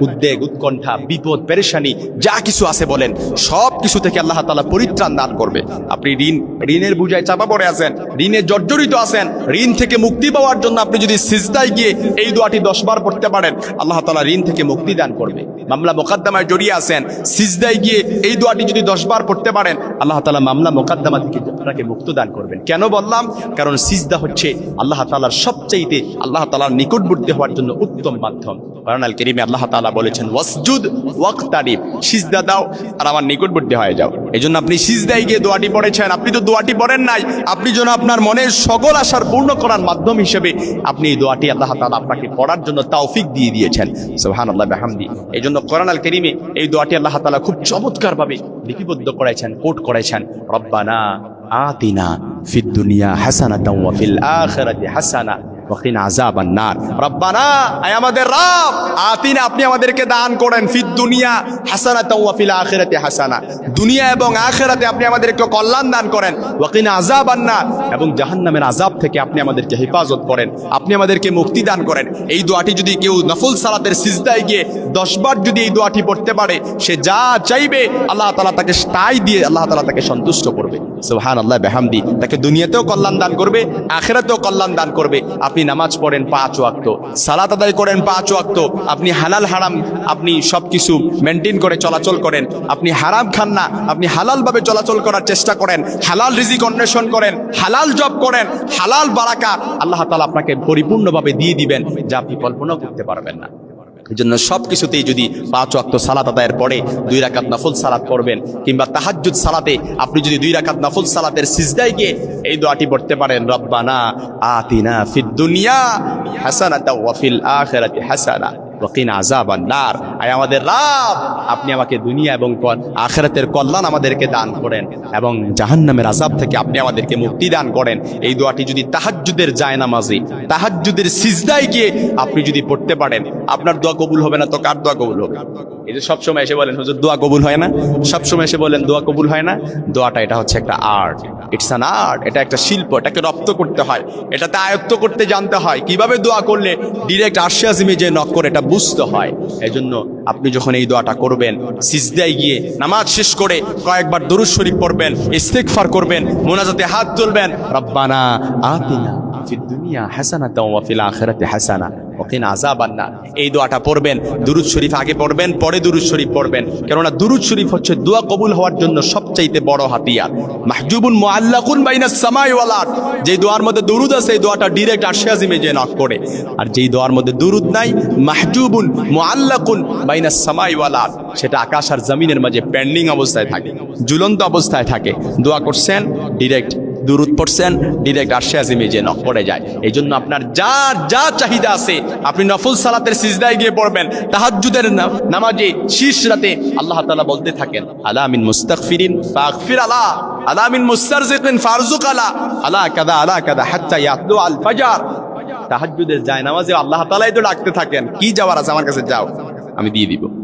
উদ্বেগ, উৎকণ্ঠা, বিপদ, পেরেশানি, যা কিছু আছে বলেন, সব কিছু থেকে আল্লাহ তালা পরিত্রাণ দান করবে। আপনি ঋণ, ঋণের বুঝায় চাপা পড়ে আছেন, ঋণে জর্জরিত আছেন, ঋণ থেকে মুক্তি পাওয়ার জন্য আপনি যদি সিজদায় গিয়ে এই দোয়াটি দশ বার পড়তে পারেন, আল্লাহ তালা ঋণ থেকে মুক্তি দান করবে। মামলা মোকদ্দমায় জড়িয়ে আছেন, সিজদায় গিয়ে এই দোয়াটি যদি দশ বার পড়তে পারেন, আল্লাহ তালা মামলা মোকদ্দমা থেকে আপনাকে মুক্ত দান করবেন। কেন বললাম? কারণ সিজদা হচ্ছে আল্লাহ তালার সবচাইতে, আল্লাহ তালার নিকটবর্তী হওয়ার জন্য উত্তম মাধ্যম। কারণ আল কেরিমে আল্লাহ তালা বলেছেন, ওয়াসজুদ ওয়াক্তারিব, সিজদা দাও আর আমার নিকটবর্তী হয়ে যাও। এই জন্য আপনি সিজদায় গিয়ে দোয়াটি পড়েছেন। আপনি তো দোয়াটি পড়েন নাই। আপনি যেন আপনার মনের সকল আশার পূর্ণ করার মাধ্যম হিসেবে আপনি এই দোয়াটি আল্লাহ তালা আপনাকে পড়ার জন্য তাওফিক দিয়ে দিয়েছেন। সোহান আল্লাহ বেহামদি। এই জন্য কোরআন আল করিমে এই দোয়াটি আল্লাহ তালা খুব চমৎকারভাবে লিপিবদ্ধ করেছেন, কোট করেছেন। রব্বানা আতিনা ফিদ দুনিয়া ওয়া ফিল আখিরাতি হাসানা রব্বানা আমাদের আপনি আমাদেরকে দান করেন। ফিদ দুনিয়া হাসানাতাও তো আখিরাতে হাসানা। দুনিয়া এবং আখেরাতে আপনি আমাদেরকে কল্যাণ দান করেন। ওয়াকিনা আযাবান নার এবং জাহান্নামের আযাব থেকে আপনি আমাদেরকে হেফাজত করেন। আপনি আমাদেরকে মুক্তি দান করেন। এই দোয়াটি যদি কেউ নফল সালাতের সিজদায় গিয়ে দশ বার যদি এই দোয়াটি পড়তে পারে, সে যা চাইবে, আল্লাহ তাআলা তাকে তাই দিয়ে আল্লাহ তাআলা তাকে সন্তুষ্ট করবে। সুবহান আল্লাহ বেহামদি। তাকে দুনিয়াতেও কল্যাণ দান করবে, আখেরাতেও কল্যাণ দান করবে। আপনি নামাজ পড়েন পাঁচ ওয়াক্ত, সালাত আদায় করেন পাঁচ ওয়াক্ত, আপনি হালাল হারাম, আপনি সবকিছু মেনটেন করে চলাচল করেন। আপনি হারাম খান না আপনি হালাল ভাবে চলাচল করার চেষ্টা করেন, হালাল রিজিক অন্বেষণ করেন, হালাল জব করেন, হালাল বারাকা আল্লাহ তাআলা আপনাকে পরিপূর্ণভাবে দিয়ে দিবেন যা আপনি কল্পনাও করতে পারবেন না। এই জন্য সব কিছুতেই যদি পাঁচ ওয়াক্ত সালাত আদায়ের পরে দুই রাকাত নফল সালাত পড়বেন কিংবা তাহাজ্জুদ সালাতে আপনি যদি দুই রাকাত নফল সালাতের সিজদায় গিয়ে এই দোয়াটি পড়তে পারেন, রব্বানা আতিনা ফিদ দুনিয়া হাসানাতা ওয়া ফিল আখিরাতি হাসানা ওয়াকিনা আযাবান নার। আয় আমাদের রব, আপনি আমাকে দুনিয়া এবং আখিরাতের কল্যাণ আমাদেরকে দান করেন এবং জাহান্নামের আযাব থেকে আপনি আমাদেরকে মুক্তি দান করেন। এই দোয়াটি যদি তাহাজ্জুদের জায়নামাজি, তাহাজ্জুদের সিজদায় গিয়ে আপনি যদি পড়তে পারেন, আপনার দোয়া কবুল হবে না তো কার দোয়া কবুল হবে? এই যে সবসময় এসে বলেন, হুজুর, দোয়া কবুল হয় না? সবসময় এসে বলেন, দোয়া কবুল হয় না? দোয়াটা এটা হচ্ছে একটা আর্ট। ইটস অ্যান আর্ট এটা একটা শিল্প, এটাকে রপ্ত করতে হয়, এটাতে আয়ত্ত করতে জানতে হয়। কীভাবে দোয়া করলে ডিরেক্ট আশ্বাসিমে যে নক করে এটা বুঝতে হয়। এজন্য আপনি যখন এই দোয়াটা করবেন, সিজদায় গিয়ে নামাজ শেষ করে কয়েকবার দরুদ শরীফ পড়বেন ইস্তেকফার করবেন, মোনাজাতে হাত তুলবেন, রব্বানা আতিনা দুনিয়া ওয়া ফিল আখিরাতি হাসানা। এই দোয়াটা পড়বেন, দুরুদ শরীফ আগে পড়বেন, পরে দুরুদ শরীফ পড়বেন। কেননা দুরুদ শরীফ হচ্ছে দোয়া কবুল হওয়ার জন্য সবচাইতে বড় হাতিয়ার। মাহজুবুন মুআল্লাকুন বাইনাস সামাই ওয়াল আরদ। যে দোয়ার মধ্যে দুরুদ আছে, এই দোয়াটা ডাইরেক্ট আরশে আজিমে যে নক করে। আর যেই দোয়ার মধ্যে দুরুদ নাই, মাহজুবুন মুআল্লাকুন বাইনাস সামাই ওয়াল আরদ। সেটা আকাশ আর জমিনের মাঝে পেন্ডিং অবস্থায় থাকে, ঝুলন্ত অবস্থায় থাকে। দোয়া করছেন ডিরেক্ট দুরুদ পড়ছেন ডিরেক্ট আরশে আজিমে যে পড়ে যায়। এই জন্য আপনার যা যা চাহিদা আছে, আপনি নফল সালাতের সিজদায় গিয়ে পড়বেন। তাহাজ্জুদের না- নামাজে শীর্ষ রাতে আল্লাহ তালা বলতে থাকেন, আলা মিন মুস্তাগফিরিন ফাগফির আলা আলা মিন মুস্তারজিকিন ফারজুক আলা আলা কাদা আলা কাদা হাত্তা ইয়াতলু আল ফাজার। তাহাজ্জুদের যায় নামাজে আল্লাহ তালাই তো ডাকতে থাকেন, কি যাওয়ার আছে আমার কাছে যাও, আমি দিয়ে দিব।